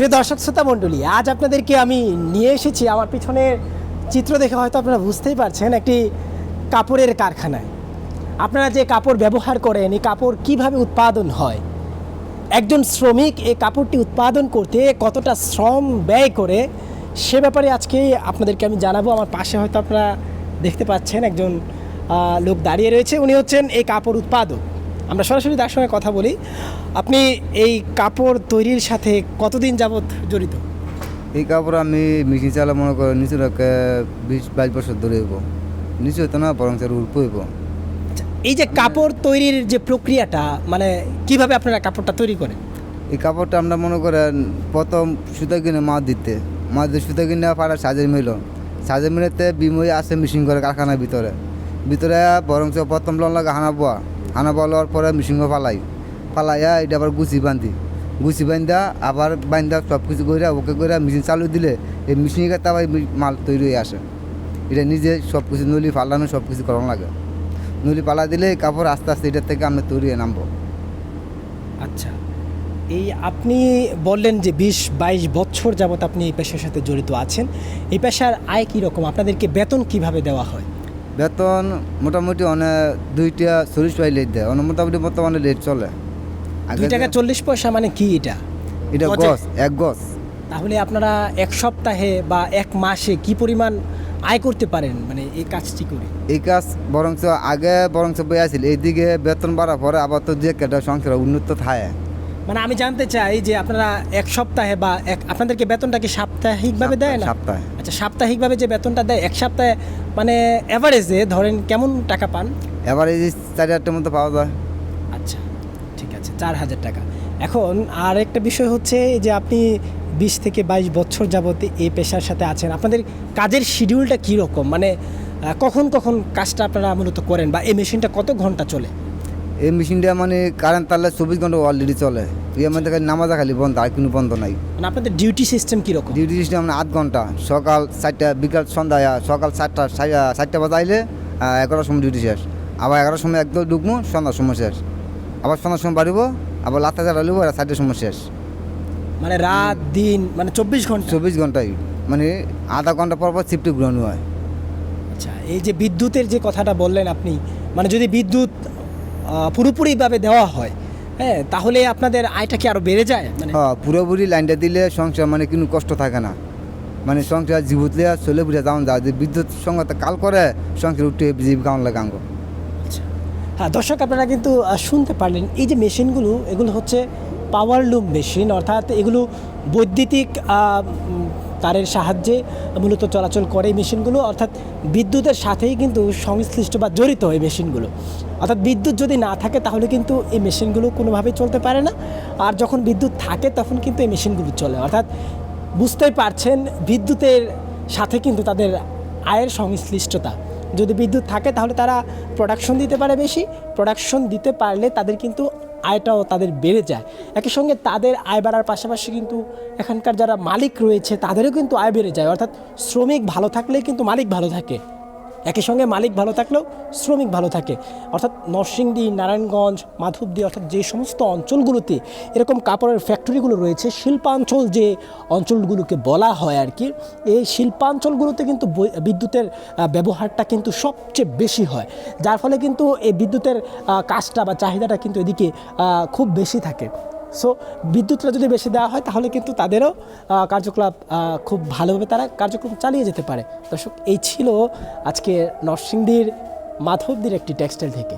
প্রিয় দর্শক শ্রোতা মণ্ডলী আজ আপনাদেরকে আমি নিয়ে এসেছি আমার পিছনের চিত্র দেখে হয়তো আপনারা বুঝতেই পারছেন একটি কাপড়ের কারখানায়। আপনারা যে কাপড় ব্যবহার করেন, এই কাপড় কীভাবে উৎপাদন হয়? একজন শ্রমিক এই কাপড়টি উৎপাদন করতে কতটা শ্রম ব্যয় করে, সে ব্যাপারে আজকে আপনাদেরকে আমি জানাব। আমার পাশে হয়তো আপনারা দেখতে পাচ্ছেন একজন লোক দাঁড়িয়ে রয়েছে। উনি হচ্ছেন এই কাপড় উৎপাদক। আমরা সরাসরি তার সঙ্গে কথা বলি। আপনি এই কাপড় তৈরির সাথে কতদিন যাবত জড়িত? এই কাপড় আমি মেশিন চালা মনে করো নিচু বিশ বাইশ বছর ধরে হইব। নিচু হইতো না বরং উল্প হইব। আচ্ছা, এই যে কাপড় তৈরির যে প্রক্রিয়াটা মানে কীভাবে আপনারা কাপড়টা তৈরি করেন? এই কাপড়টা আমরা মনে করেন প্রথম সুতা কিনে মাছ দিতে। মাছ দিতে সুতা কিনে পাড়া সাজের মিল। সাজের মিলেতে বিমই আছে মেশিন করে কারখানার ভিতরে। ভিতরে বরং প্রথম লন লাগে হানা বোয়া। বোয়া লওয়ার পরে মেশিন পালাই ফালাইয়া এটা আবার গুছি বান্ধি। গুছি বান্ধা আবার বান্ধা সব কিছু করে ওকে করে মেশিন চালু দিলে এই মেশিন এই মাল তৈরি হয়ে আসে। এটা নিজে সব কিছু নলি ফালানো, সব কিছু করানো লাগে। নলি পালা দিলে কাপড় আস্তে আস্তে এটার থেকে আমরা তৈরি হয়ে নামবো। আচ্ছা। এই আপনি বললেন যে বিশ বাইশ বছর যাবত আপনি এই পেশার সাথে জড়িত আছেন। এই পেশার আয় কী রকম আপনাদেরকে বেতন কীভাবে দেওয়া হয়? বেতন মোটামুটি অনেক দুইটা চল্লিশ পাই লেট দেয়। অনেক মোটামুটি বর্তমানে লেট চলে। দুই টাকা চল্লিশ পয়সা মানে কি এটা? এটা? গছ এক গছ তাহলে আপনারা এক সপ্তাহে বা এক মাসে কি পরিমাণ আয় করতে পারেন? মানে এই কাজটি করে। এই কাজ বরঞ্চ আগে বরঞ্চ বই আছিল এইদিকে বেতন বাড়ার পরে আবার তো যে কেটা সংসার উন্নত থাকে মানে আমি জানতে চাই যে আপনারা এক সপ্তাহে বা এক আপনাদেরকে বেতনটা কি সাপ্তাহিকভাবে দেয় না? সপ্তাহে আচ্ছা সাপ্তাহিকভাবে যে বেতনটা দেয় এক সপ্তাহে মানে অ্যাভারেজে ধরেন কেমন টাকা পান? যে চারি হাজারটার মতো পাওয়া যায়। আচ্ছা ঠিক আছে চার হাজার টাকা। এখন আর একটা বিষয় হচ্ছে যে আপনি বিশ থেকে বাইশ বছর যাবত এই পেশার সাথে আছেন। আপনাদের কাজের শিডিউলটা কীরকম? মানে কখন কখন কাজটা আপনারা মূলত করেন বা এই মেশিনটা কত ঘণ্টা চলে? এই মেশিনটা মানে কারেন্ট তাহলে চব্বিশ ঘণ্টা অলরেডি চলে। এই আমাদের খালি নামাজা খালি বন্ধ আর কোনো বন্ধ নাই। মানে আপনাদের ডিউটি সিস্টেম কীরকম? ডিউটি সিস্টেম মানে আধ ঘণ্টা সকাল চারটা বিকাল সন্ধ্যা সকাল চারটা চারটা বাজে আইলে এগারোটার সময় ডিউটি শেষ। আবার এগারোটার সময় একদম ঢুকবো সন্ধ্যার সময় শেষ। আবার সন্ধ্যার সময় বাড়িব আবার লাতা চাটা লিব আর চারটার সময় শেষ। মানে রাত দিন মানে চব্বিশ ঘণ্টা? চব্বিশ ঘন্টায় মানে আধা ঘণ্টা পর পর শিফটে গ্রহণ হয়। আচ্ছা এই যে বিদ্যুতের যে কথাটা বললেন আপনি মানে যদি বিদ্যুৎ পুরোপুরিভাবে দেওয়া হয় হ্যাঁ তাহলে আপনাদের আয়টা কি আরও বেড়ে যায়? মানে হ্যাঁ পুরোপুরি লাইনটা দিলে সংসার মানে কোনো কষ্ট থাকে না। মানে সংসার জীবত লিয়া চলে বুঝে যাওয়া যায়। যে বিদ্যুৎ সঙ্গে কাল করে সংসার উঠে জীবিকা আমার লাগে আঙ্গ। আচ্ছা। হ্যাঁ দর্শক আপনারা কিন্তু শুনতে পারলেন। এই যে মেশিনগুলো এগুলো হচ্ছে পাওয়ার লুম মেশিন অর্থাৎ এগুলো বৈদ্যুতিক তারের সাহায্যে মূলত চলাচল করে এই মেশিনগুলো। অর্থাৎ বিদ্যুতের সাথেই কিন্তু সংশ্লিষ্ট বা জড়িত এই মেশিনগুলো। অর্থাৎ বিদ্যুৎ যদি না থাকে তাহলে কিন্তু এই মেশিনগুলো কোনোভাবেই চলতে পারে না। আর যখন বিদ্যুৎ থাকে তখন কিন্তু এই মেশিনগুলো চলে। অর্থাৎ বুঝতেই পারছেন, বিদ্যুতের সাথে কিন্তু তাদের আয়ের সংশ্লিষ্টতা। যদি বিদ্যুৎ থাকে তাহলে তারা প্রোডাকশন দিতে পারে বেশি। প্রোডাকশন দিতে পারলে তাদের কিন্তু আয়টাও তাদের বেড়ে যায়। একই সঙ্গে তাদের আয় বাড়ার পাশাপাশি কিন্তু এখানকার যারা মালিক রয়েছে, তাদেরও কিন্তু আয় বেড়ে যায়। অর্থাৎ শ্রমিক ভালো থাকলেই কিন্তু মালিক ভালো থাকে। একই সঙ্গে মালিক ভালো থাকলেও শ্রমিক ভালো থাকে। অর্থাৎ নরসিংদী, নারায়ণগঞ্জ, মাধবদী অর্থাৎ যে সমস্ত অঞ্চলগুলোতে এরকম কাপড়ের ফ্যাক্টরিগুলো রয়েছে, শিল্পাঞ্চল যে অঞ্চলগুলোকে বলা হয় আর কি এই শিল্পাঞ্চলগুলোতে কিন্তু বিদ্যুতের ব্যবহারটা কিন্তু সবচেয়ে বেশি হয়। যার ফলে কিন্তু এই বিদ্যুতের কাজটা বা চাহিদাটা কিন্তু এদিকে খুব বেশি থাকে। সো বিদ্যুৎটা যদি বেশি দেওয়া হয়, তাহলে কিন্তু তাদেরও কার্যকলাপ খুব ভালোভাবে তারা কার্যক্রম চালিয়ে যেতে পারে। দর্শক, এই ছিল আজকে নরসিংদীর মাধবদীর একটি টেক্সটাইল থেকে।